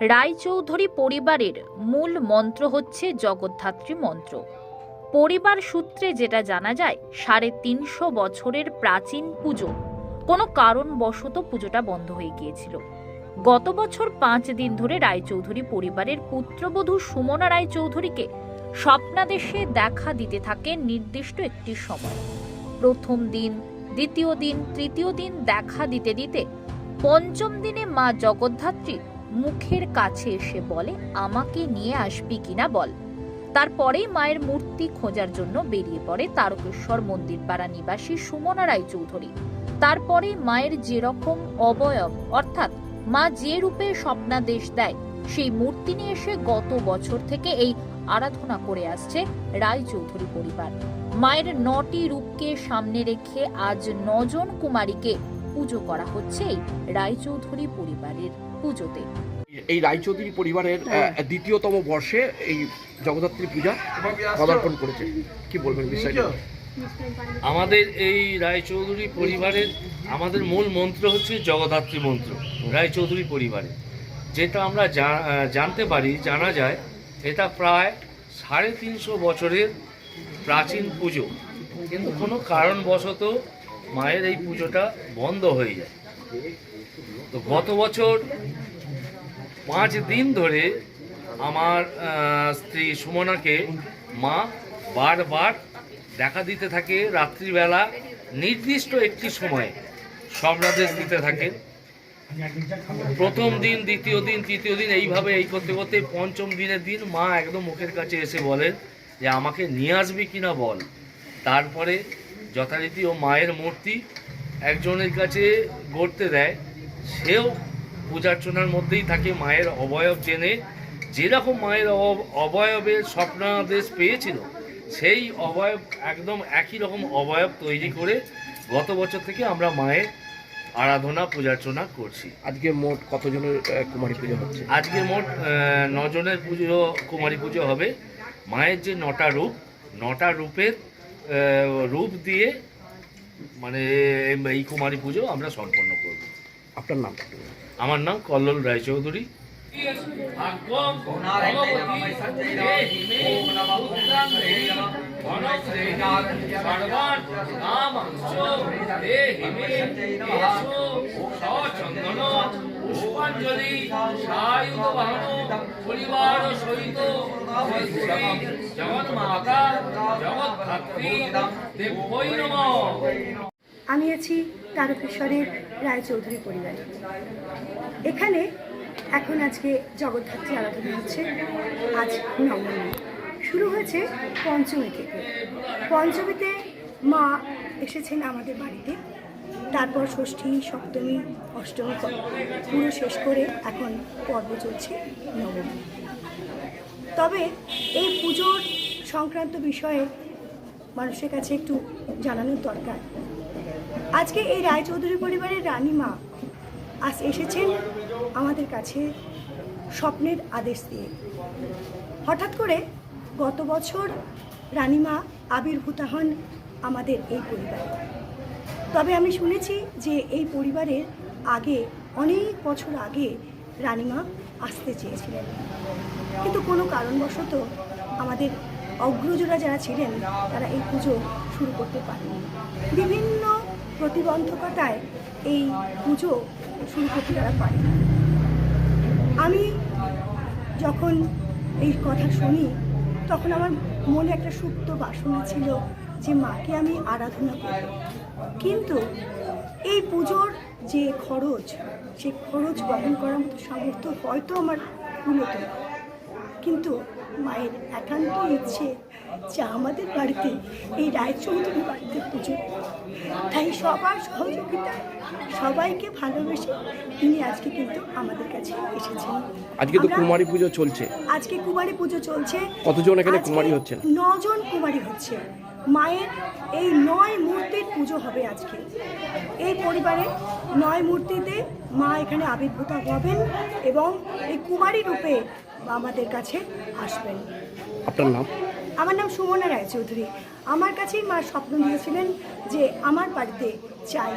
রায়চৌধুরী পরিবারের মূল মন্ত্র হচ্ছে জগদ্ধাত্রী মন্ত্র। পরিবার সূত্রে যেটা জানা যায়, সাড়ে তিনশো বছরের প্রাচীন পুজো। কোনো কারণবশত পুজোটা বন্ধ হয়ে গিয়েছিল। গত বছর পাঁচ দিন ধরে রায়চৌধুরী পরিবারের পুত্রবধূ সুমনা রায়চৌধুরীকে স্বপ্নাদেশে দেখা দিতে থাকে নির্দিষ্ট একটি সময়। প্রথম দিন, দ্বিতীয় দিন, তৃতীয় দিন দেখা দিতে দিতে পঞ্চম দিনে মা জগদ্ধাত্রী মুখের কাছে এসে বলে, আমাকে নিয়ে আসবি কিনা বল। তারপরেই মায়ের মূর্তি খোঁজার জন্য বেরিয়ে পড়ে তারকেশ্বর মন্দির পাড়া নিবাসী সুমনা রায়চৌধুরী। তারপরে মায়ের যেরকম অবয়ব, অর্থাৎ মা যে রূপে স্বপ্নাদেশ দেয়, সেই মূর্তি নিয়ে এসে গত বছর থেকে এই আরাধনা করে আসছে রায়চৌধুরী পরিবার। মায়ের নটি রূপকে সামনে রেখে আজ নজন কুমারীকে পুজো করা হচ্ছে এই রায়চৌধুরী পরিবারের পুজোতে। এই রায়চৌধুরী পরিবারের দ্বিতীয়তম বর্ষে এই জগদ্ধাত্রী পূজা পদার্পণ করেছে। কি বলবেন বিষয়টা? আমাদের এই রায়চৌধুরী পরিবারের আমাদের মূল মন্ত্র হচ্ছে জগদ্ধাত্রী মন্ত্র রায়চৌধুরী পরিবারে যেটা আমরা জানতে পারি জানা যায় এটা প্রায় সাড়ে তিনশো বছরের প্রাচীন পুজো। কিন্তু কোনো কারণবশত মায়ের এই পুজোটা বন্ধ হয়ে যায়। তো গত বছর পাঁচ দিন ধরে আমার স্ত্রী সুমনাকে মা বারবার দেখা দিতে থাকে রাত্রিবেলা নির্দিষ্ট একটি সময়ে। সম্রাদেশ দিতে থাকেন। প্রথম দিন, দ্বিতীয় দিন, তৃতীয় দিন এইভাবে এই করতে করতে পঞ্চম দিনের দিন মা একদম মুখের কাছে এসে বলেন যে আমাকে নিয়ে আসবি কিনা বল। তারপরে যথারীতি ও মায়ের মূর্তি একজনের কাছে গড়তে দেয়। সেও পূজার্চনার মধ্যেই থাকে মায়ের অবয়ব জেনে। যেরকম মায়ের অব- অবয়বের স্বপ্নাদেশ পেয়েছিল সেই অবয়ব একদম একই রকম অবয়ব তৈরি করে গত বছর থেকে আমরা মায়ের আরাধনা পূজার্চনা করছি। আজকে মোট কতজনের কুমারী পুজো হচ্ছে? আজকে মোট নজনের পুজো কুমারী পুজো হবে। মায়ের যে নটা রূপ নটা রূপের রূপ দিয়ে মানে এই কুমারী পুজো আমরা সম্পন্ন করব আপনার নাম আমার নাম কল্লোল রায়চৌধুরী পুষ্পাঞ্জলি বাহন, পরিবার সহিত মাতা জগৎ ধাত্রী দেবৈ নমঃ। আমি আছি তারকেশ্বরের রায়চৌধুরী পরিবারে। এখানে এখন আজকে জগদ্ধাত্রী আরাধনা হচ্ছে। আজ নবমী। শুরু হয়েছে পঞ্চমী থেকে। পঞ্চমীতে মা এসেছেন আমাদের বাড়িতে। তারপর ষষ্ঠী, সপ্তমী, অষ্টমী পুরো শেষ করে এখন পর্ব চলছে নবমী। তবে এই পুজোর সংক্রান্ত বিষয়ে মানুষের কাছে একটু জানানোর দরকার। আজকে এই রায়চৌধুরী পরিবারের রানীমা আজ এসেছেন আমাদের কাছে স্বপ্নের আদেশ দিয়ে। হঠাৎ করে গত বছর রানীমা আবির্ভূতা হন আমাদের এই পরিবারে। তবে আমি শুনেছি যে এই পরিবারের আগে, অনেক বছর আগে রানীমা আসতে চেয়েছিলেন। কিন্তু কোনো কারণবশত আমাদের অগ্রজরা যারা ছিলেন, তারা এই পুজো শুরু করতে পারেনি। বিভিন্ন প্রতিবন্ধকতায় এই পুজো শুরু করতে তারা পারে আমি যখন এই কথা শুনি, তখন আমার মনে একটা সুপ্ত বাসনা ছিল যে মাকে আমি আরাধনা করব। কিন্তু এই পুজোর যে খরচ সে খরচ বহন করার মতো সামর্থ্য হয়তো আমার মূলত কিন্তু মায়ের একান্ত ইচ্ছে যে আমাদের বাড়িতে এই রায়চৌধুরী বাড়িতে পুজো তাই সবার সহযোগিতায় সবাইকে ভালোবেসে তিনি আজকে কিন্তু আমাদের কাছে এসেছেন। আজকে তো কুমারী পুজো চলছে। আজকে কুমারী পুজো চলছে। কতজন এখানে কুমারী হচ্ছেন? নজন কুমারী হচ্ছে। মায়ের এই নয় মূর্তির পুজো হবে আজকে। এই পরিবারে নয় মূর্তিতে মা এখানে আবির্ভূত হবেন এবং এই কুমারী রূপে আমাদের কাছে আসবেন। আপনার নাম? আমার নাম সুমনা রায়চৌধুরী। আমার কাছেই মা স্বপ্ন দিয়েছিলেন যে আমার বাড়িতে চাই।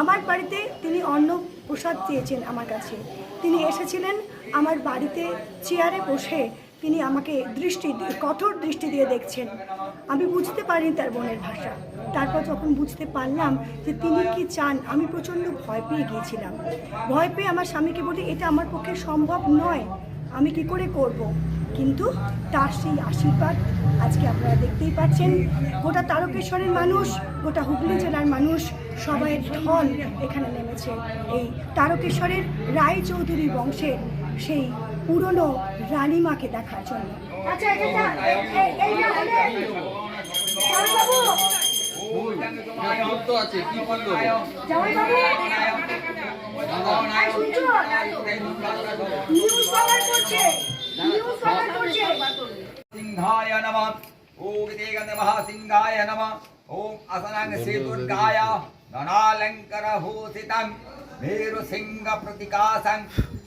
আমার বাড়িতে তিনি অন্ন প্রসাদ চেয়েছেন আমার কাছে। তিনি এসেছিলেন আমার বাড়িতে চেয়ারে বসে তিনি আমাকে দৃষ্টি কঠোর দৃষ্টি দিয়ে দেখছেন। আমি বুঝতে পারিনি তার বোনের ভাষা। তারপর যখন বুঝতে পারলাম যে তিনি কি চান, আমি প্রচণ্ড ভয় পেয়ে গিয়েছিলাম। ভয় পেয়ে আমার স্বামীকে বলি এটা আমার পক্ষে সম্ভব নয়। আমি কি করে করব। কিন্তু তার সেই আশীর্বাদ আজকে আপনারা দেখতেই পাচ্ছেন। গোটা তারকেশ্বরের মানুষ, গোটা হুগলি জেলার মানুষ সবাই ঢল এখানে নেমেছে। এই তারকেশ্বরের রায়চৌধুরী বংশের সেই পুরনো রানীমাকে দেখার জন্য। আচ্ছা এটা এই- এই যে আমাদের জামাইবাবু, জামাইবাবু, এই শুনছো?